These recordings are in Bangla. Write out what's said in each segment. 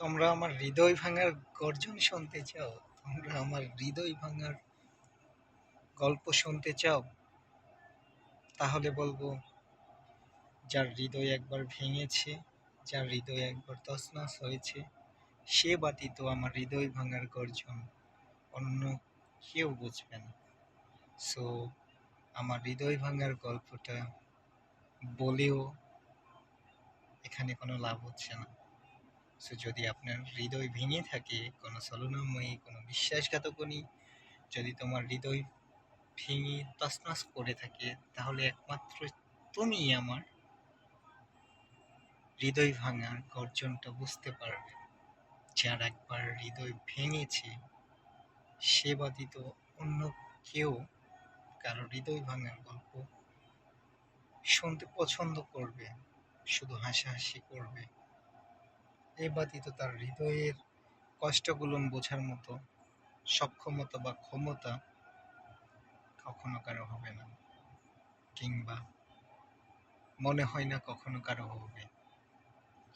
তোমরা আমার হৃদয় ভাঙার গর্জন শুনতে চাও, তোমরা আমার হৃদয় ভাঙার গল্প শুনতে চাও, তাহলে বলব, যার হৃদয় একবার ভেঙেছে, যার হৃদয় একবার তছনছ হয়েছে, সে ব্যতীত আমার হৃদয় ভাঙার গর্জন অন্য কেউ বুঝবে না। সো আমার হৃদয় ভাঙার গল্পটা বলেও এখানে কোনো লাভ হচ্ছে না। সো যদি আপনার হৃদয় ভেঙে থাকে, কোনো ছলনাময়ী কোনো বিশ্বাসঘাতকনী যদি তোমার হৃদয় ভেঙে তছনছ করে থাকে, তাহলে একমাত্র তুমি আমার হৃদয় ভাঙার গর্জনটা বুঝতে পারবে। যার একবার হৃদয় ভেঙেছে, সে ব্যতীত অন্য কেউ কারও হৃদয় ভাঙার গল্প শুনতে পছন্দ করবে, শুধু হাসাহাসি করবে। এ ব্যতীত তার হৃদয়ের কষ্টগুলো বোঝার মতো সক্ষমতা বা ক্ষমতা কখনো কারও হবে না, কিংবা মনে হয় না কখনো কারও হবে।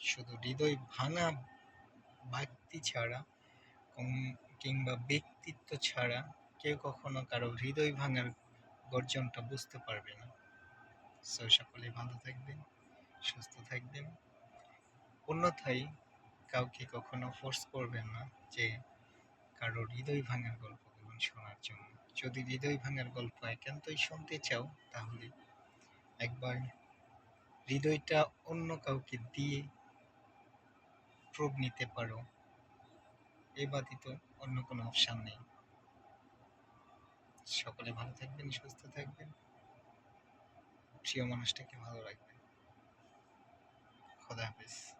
শুধু হৃদয় ভাঙা ব্যক্তি ছাড়া কিংবা ব্যক্তিত্ব ছাড়া কেউ কখনো কারও হৃদয় ভাঙার গর্জনটা বুঝতে পারবে না। সকলে ভালো থাকবেন, সুস্থ থাকবেন। অন্যথায় কাউকে কখনো ফোর্স করবেন না যে কারও হৃদয় ভাঙার গল্পগুলো শোনার জন্য। যদি হৃদয় ভাঙার গল্প একান্তই শুনতে চাও, তাহলে একবার হৃদয়টা অন্য কাউকে দিয়ে প্রুভ নিতে পারো। এ ব্যতীত অন্য কোনো অপশান নেই। সকলে ভালো থাকবেন, সুস্থ থাকবেন। প্রিয় মানুষটাকে ভালো রাখবেন। খোদা হাফেজ।